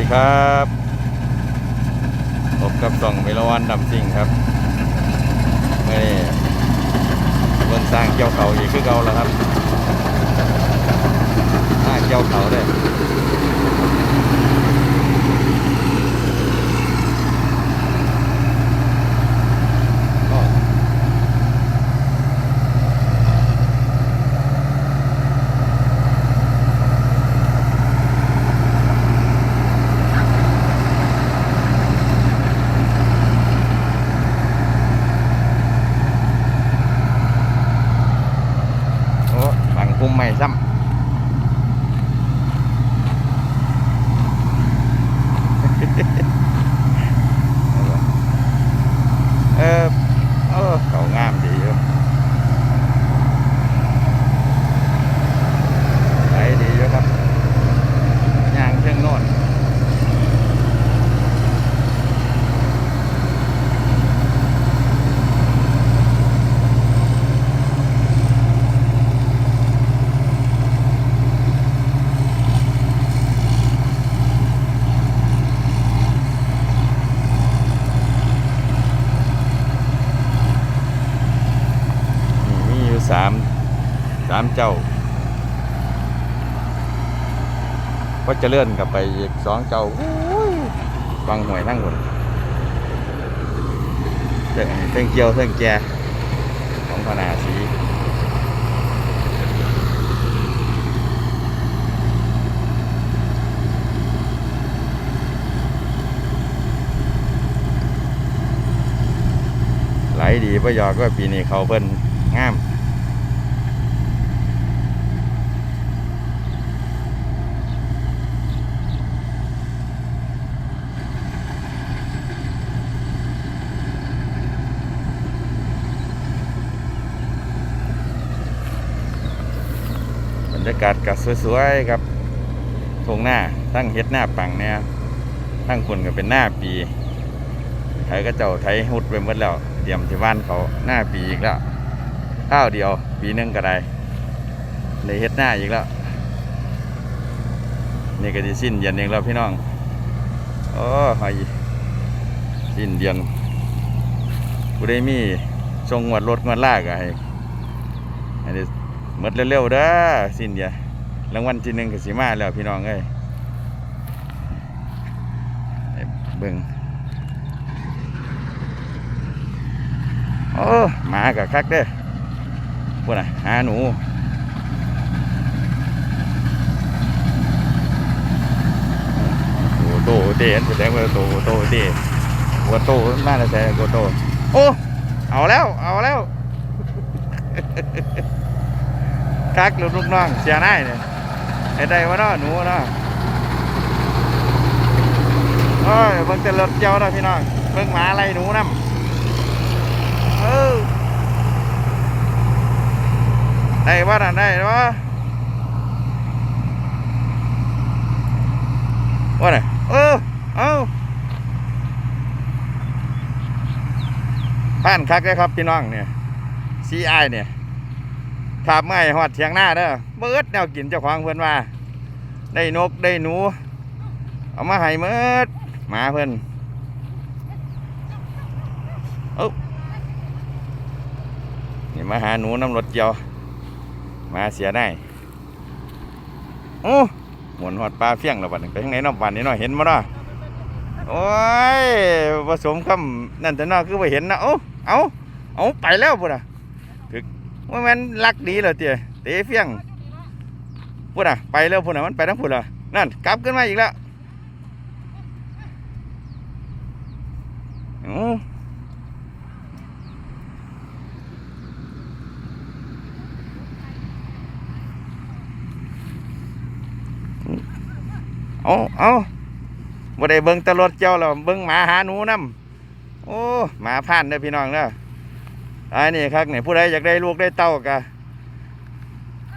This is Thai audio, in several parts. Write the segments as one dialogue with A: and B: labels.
A: ดีครับพบกับส่องเมลวันดำซิ่งครับเมื่อนี้บนสร้างเกี่ยวเขาอีกคือเก่าแล้วครับสร้างเกี่ยวเขาเลยก็โอ้ฝั่งคุมใหม่ซ้ำ เออเออเขางามดีอยู่ไหลดีอยู่ครับย่างเชิงโน่นนี่มีอยู่สามสามเจ้าก็จะเลื่อนกลับไปอีกสองเจ้าฟังหวยทั้งหมดเรื่องเกียวเรื่องแกของพนาสีไหลดีประยอก็ปีนี้เขาเพิ่นงาม รยากาศก็สวยๆครับทงหน้าตั้งเฮ็ดหน้าปังเนี่ยตั้งคนก็เป็นหน้าปีไทยก็เจ้าไทยหุดไปหมดแล้วเตรียมที่บ้านเขาหน้าปีอีกแล้วข้าวเดียว ปีหนึงก็ได้เลยเฮ็ดหน้าอีกแล้วนี่ก็จะสิ้นเดือนเองแล้วพี่น้องโอ้หอยสิ้นเดือนกูได้มีทรงงวดรถงวดลากอะให้ได้ มดเร็วๆเด้อสิ้นเดียรางวัลที่หนึ่งก็สิมาแล้วพี่น้องเอ้ยเบิ่งโอ้หมากับคักเด้อพวกน่ะหาหนูโอ้โตเตนแสดงว่าโตโตเตวัวโตมันมาแล้วแต่โกโตโอ้เอาแล้ว เอาแล้ว คักลูกลูกน้องเสียหนายเนี่ยไอ้ได้วะเนาะหนูเนาะโอ้ยเบิ่งแต่รถเจ้าเนาะพี่น้องเบิ่งหมาอะไรหนูนํเออได้วะน่ะได้วะวะน่ะเออเอาบ้านคักเลยครับพี่น้องเนี่ยซีไอเนี่ย ขับไม่หอดเถียงหน้าเด้อเบิดแนวกินเจ้าของเพื่อนว่า ได้นกได้หนู เอามาให้เมิดหมาเพื่อนเอ้นี่มาหาหนูน้ำรถเจียวมาเสียได้โอ้หมุนหอดปลาเฟี้ยงแล้วบัดนี้ไปทางไหนเนอกบัดนี้เนาะเห็นมั้เนาะโอ้ยผสมคำนั่นแต่เนอคือไปเห็นนะเอ้เอาเอาไปแล้วพุ่นอะ ว่ามันรักดีเลยเตี๋ยเตะเฟียงพูดอะไปแล้วพูดอะมันไปทั้งพูดอะนั่นกลับขึ้นมาอีกแล้วอ้เอาเอาบ่ได้เบิ่งแตรถเจ้าแล้วเบิ่งหมาหาหนูนํโอ้หมาผ่านเด้อพี่น้องเด้อ อันนี้ครับเนี่ยผู้ใดอยากได้ลูกได้เต้าก็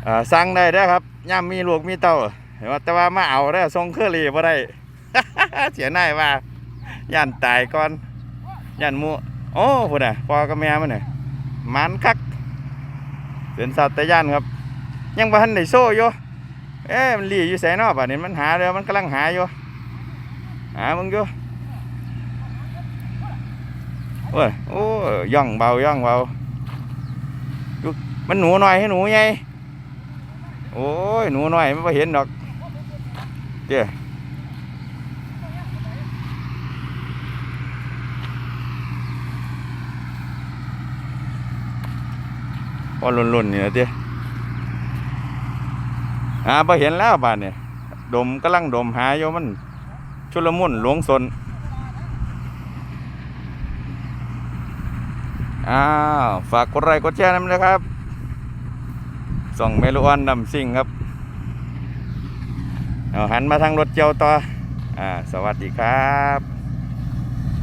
A: อ่าสั่งได้เด้ครับย่ำมีลูกมีเต้าเห็นว่าแต่ว่ามาเอาเด้ทรงเครื่อรี่บ่ได้เสียหน้ายว่าย่านตายก่อนย่านมูโอ้พุ่นน่ะพ่อกับแม่มันน่ะมันคักเป็นสัตว์แต่ย่านครับ ยังบ่ทันได้โซ่อยู่เอ๊ะมันหลีอยู่ไสเนาะบัดนี้มันหาเด้อมันกำลังหาอยู่หามึงอยู่ โอ้ยโอ้ยย่องเบาย่องเบามันหนูหน่อยให้หนูไงโอ้ยหนูหน่อยไม่เห็นดอกเจ้พอลุ่นๆนี่นะเจ้หาพอเห็นแล้วบ้าดเนี่ยดมกำลังดมหาอยู่มันชุลมุนหลวงสน อ้าว ฝากกดไลค์กดแชร์น้ำนะครับ ส่องเมลูอันดำซิ่งครับเอาหันมาทางรถเจียวต่ออ่า สวัสดีครับ